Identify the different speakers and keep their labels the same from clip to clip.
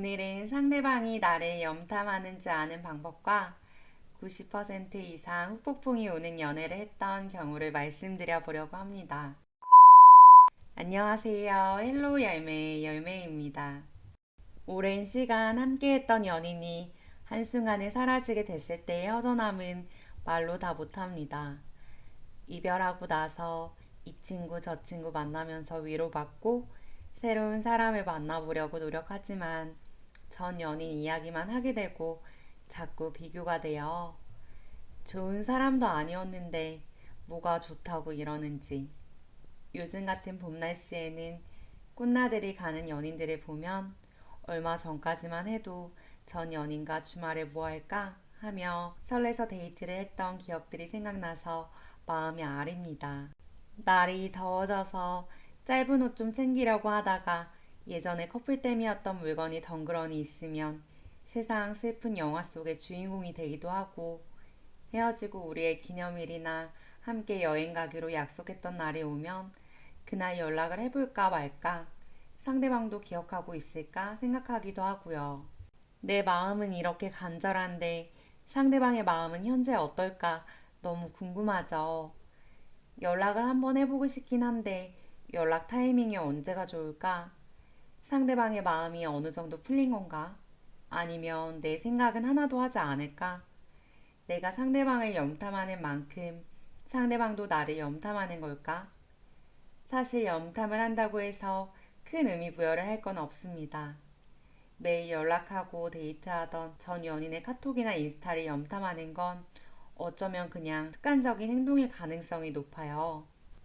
Speaker 1: 오늘은 상대방이 나를 염탐하는지 아는 방법과 90% 이상 후폭풍이 오는 연애를 했던 경우를 말씀드려 보려고 합니다. 안녕하세요. 헬로우 열매 열매입니다. 오랜 시간 함께했던 연인이 한순간에 사라지게 됐을 때의 허전함은 말로 다 못합니다. 이별하고 나서 이 친구 저 친구 만나면서 위로받고 새로운 사람을 만나보려고 노력하지만 전 연인 이야기만 하게 되고 자꾸 비교가 돼요. 좋은 사람도 아니었는데 뭐가 좋다고 이러는지. 요즘 같은 봄 날씨에는 꽃나들이 가는 연인들을 보면 얼마 전까지만 해도 전 연인과 주말에 뭐 할까 하며 설레서 데이트를 했던 기억들이 생각나서 마음이 아립니다. 날이 더워져서 짧은 옷 좀 챙기려고 하다가 예전에 커플템이었던 물건이 덩그러니 있으면 세상 슬픈 영화 속의 주인공이 되기도 하고 헤어지고 우리의 기념일이나 함께 여행 가기로 약속했던 날이 오면 그날 연락을 해볼까 말까 상대방도 기억하고 있을까 생각하기도 하고요. 내 마음은 이렇게 간절한데 상대방의 마음은 현재 어떨까 너무 궁금하죠. 연락을 한번 해보고 싶긴 한데 연락 타이밍이 언제가 좋을까? 상대방의 마음이 어느 정도 풀린 건가? 아니면 내 생각은 하나도 하지 않을까? 내가 상대방을 염탐하는 만큼 상대방도 나를 염탐하는 걸까? 사실 염탐을 한다고 해서 큰 의미 부여를 할 건 없습니다. 매일 연락하고 데이트하던 전 연인의 카톡이나 인스타를 염탐하는 건 어쩌면 그냥 습관적인 행동일 가능성이 높아요.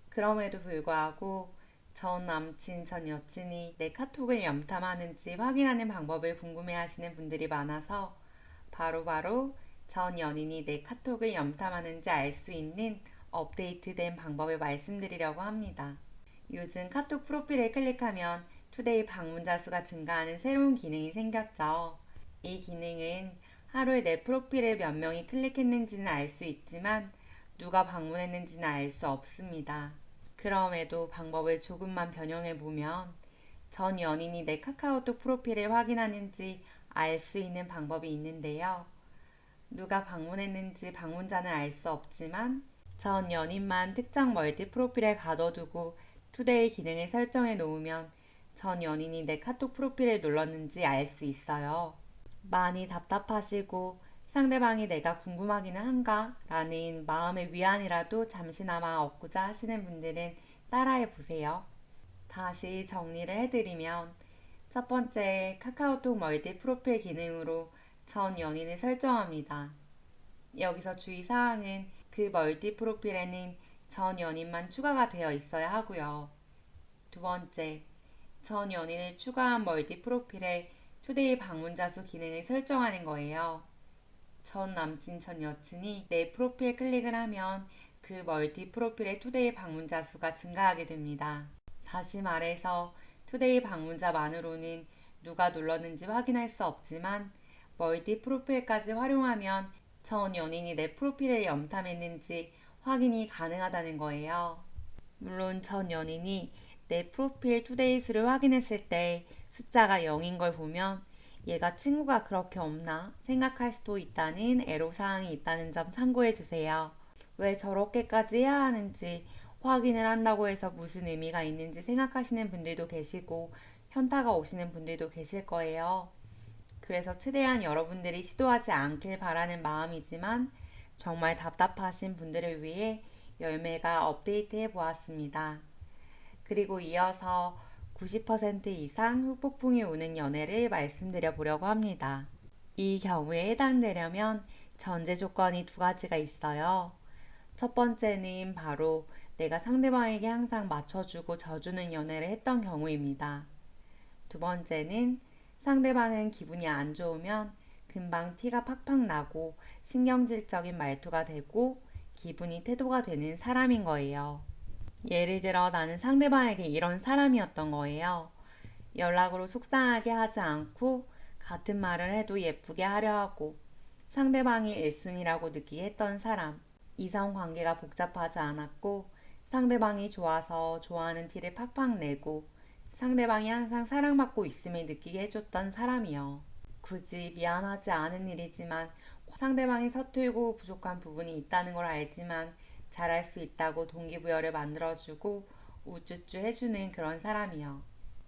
Speaker 1: 그럼에도 불구하고 전 남친, 전 여친이 내 카톡을 염탐하는지 확인하는 방법을 궁금해 하시는 분들이 많아서 바로 바로 전 연인이 내 카톡을 염탐하는지 알 수 있는 업데이트된 방법을 말씀드리려고 합니다. 요즘 카톡 프로필을 클릭하면 투데이 방문자 수가 증가하는 새로운 기능이 생겼죠. 이 기능은 하루에 내 프로필을 몇 명이 클릭했는지는 알 수 있지만 누가 방문했는지는 알 수 없습니다. 그럼에도 방법을 조금만 변형해 보면 전 연인이 내 카카오톡 프로필을 확인하는지 알 수 있는 방법이 있는데요. 누가 방문했는지 방문자는 알 수 없지만 전 연인만 특정 멀티 프로필에 가둬두고 투데이 기능을 설정해 놓으면 전 연인이 내 카톡 프로필을 눌렀는지 알 수 있어요. 많이 답답하시고 상대방이 내가 궁금하기는 한가? 라는 마음의 위안이라도 잠시나마 얻고자 하시는 분들은 따라해 보세요. 다시 정리를 해드리면 첫 번째 카카오톡 멀티 프로필 기능으로 전 연인을 설정합니다. 여기서 주의사항은 그 멀티 프로필에는 전 연인만 추가가 되어 있어야 하고요. 두 번째, 전 연인을 추가한 멀티 프로필에 투데이 방문자 수 기능을 설정하는 거예요. 전 남친, 전 여친이 내 프로필 클릭을 하면 그 멀티 프로필의 투데이 방문자 수가 증가하게 됩니다. 다시 말해서 투데이 방문자만으로는 누가 눌렀는지 확인할 수 없지만 멀티 프로필까지 활용하면 전 연인이 내 프로필을 염탐했는지 확인이 가능하다는 거예요. 물론 전 연인이 내 프로필 투데이 수를 확인했을 때 숫자가 0인 걸 보면 얘가 친구가 그렇게 없나 생각할 수도 있다는 애로사항이 있다는 점 참고해 주세요. 왜 저렇게까지 해야 하는지 확인을 한다고 해서 무슨 의미가 있는지 생각하시는 분들도 계시고 현타가 오시는 분들도 계실 거예요. 그래서 최대한 여러분들이 시도하지 않길 바라는 마음이지만 정말 답답하신 분들을 위해 열매가 업데이트해 보았습니다. 그리고 이어서 90% 이상 후폭풍이 오는 연애를 말씀드려 보려고 합니다. 이 경우에 해당되려면 전제 조건이 두 가지가 있어요. 첫 번째는 바로 내가 상대방에게 항상 맞춰주고 져주는 연애를 했던 경우입니다. 두 번째는 상대방은 기분이 안 좋으면 금방 티가 팍팍 나고 신경질적인 말투가 되고 기분이 태도가 되는 사람인 거예요. 예를 들어 나는 상대방에게 이런 사람이었던 거예요. 연락으로 속상하게 하지 않고 같은 말을 해도 예쁘게 하려 하고 상대방이 1순위라고 느끼게 했던 사람. 이성 관계가 복잡하지 않았고 상대방이 좋아서 좋아하는 티를 팍팍 내고 상대방이 항상 사랑받고 있음을 느끼게 해줬던 사람이요. 굳이 미안하지 않은 일이지만 상대방이 서툴고 부족한 부분이 있다는 걸 알지만 잘할 수 있다고 동기부여를 만들어주고 우쭈쭈 해주는 그런 사람이요.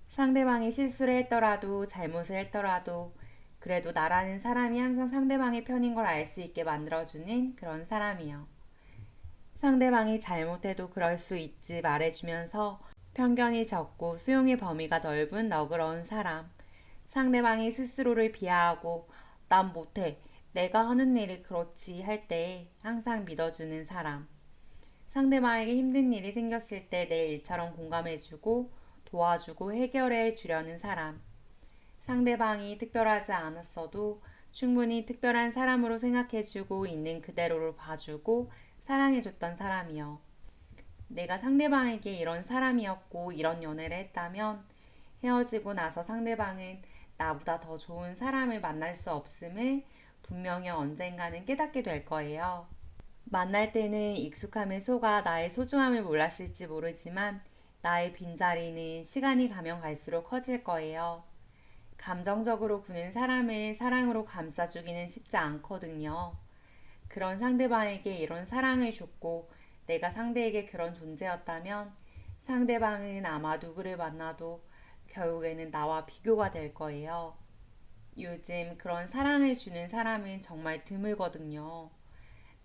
Speaker 1: 상대방이 실수를 했더라도 잘못을 했더라도 그래도 나라는 사람이 항상 상대방의 편인 걸 알 수 있게 만들어주는 그런 사람이요. 상대방이 잘못해도 그럴 수 있지 말해주면서 편견이 적고 수용의 범위가 넓은 너그러운 사람. 상대방이 스스로를 비하하고 난 못해. 내가 하는 일이 그렇지 할 때 항상 믿어주는 사람. 상대방에게 힘든 일이 생겼을 때 내 일처럼 공감해주고 도와주고 해결해 주려는 사람. 상대방이 특별하지 않았어도 충분히 특별한 사람으로 생각해주고 있는 그대로를 봐주고 사랑해줬던 사람이요. 내가 상대방에게 이런 사람이었고 이런 연애를 했다면 헤어지고 나서 상대방은 나보다 더 좋은 사람을 만날 수 없음을 분명히 언젠가는 깨닫게 될 거예요. 만날 때는 익숙함에 속아 나의 소중함을 몰랐을지 모르지만 나의 빈자리는 시간이 가면 갈수록 커질 거예요. 감정적으로 구는 사람을 사랑으로 감싸주기는 쉽지 않거든요. 그런 상대방에게 이런 사랑을 줬고 내가 상대에게 그런 존재였다면 상대방은 아마 누구를 만나도 결국에는 나와 비교가 될 거예요. 요즘 그런 사랑을 주는 사람은 정말 드물거든요.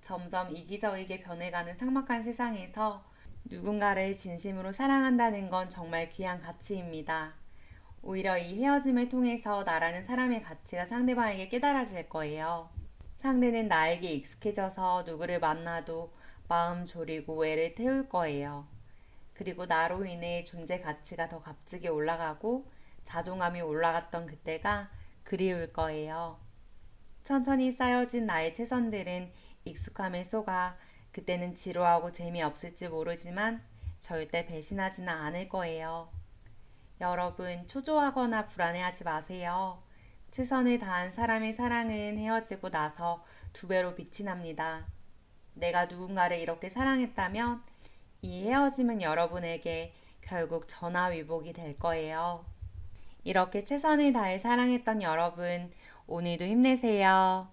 Speaker 1: 점점 이기적이게 변해가는 삭막한 세상에서 누군가를 진심으로 사랑한다는 건 정말 귀한 가치입니다. 오히려 이 헤어짐을 통해서 나라는 사람의 가치가 상대방에게 깨달아질 거예요. 상대는 나에게 익숙해져서 누구를 만나도 마음 졸이고 애를 태울 거예요. 그리고 나로 인해 존재 가치가 더 값지게 올라가고 자존감이 올라갔던 그때가 그리울 거예요. 천천히 쌓여진 나의 최선들은 익숙함에 속아 그때는 지루하고 재미없을지 모르지만 절대 배신하지는 않을 거예요. 여러분, 초조하거나 불안해하지 마세요. 최선을 다한 사람의 사랑은 헤어지고 나서 두 배로 빛이 납니다. 내가 누군가를 이렇게 사랑했다면 이 헤어짐은 여러분에게 결국 전화위복이 될 거예요. 이렇게 최선을 다해 사랑했던 여러분, 오늘도 힘내세요.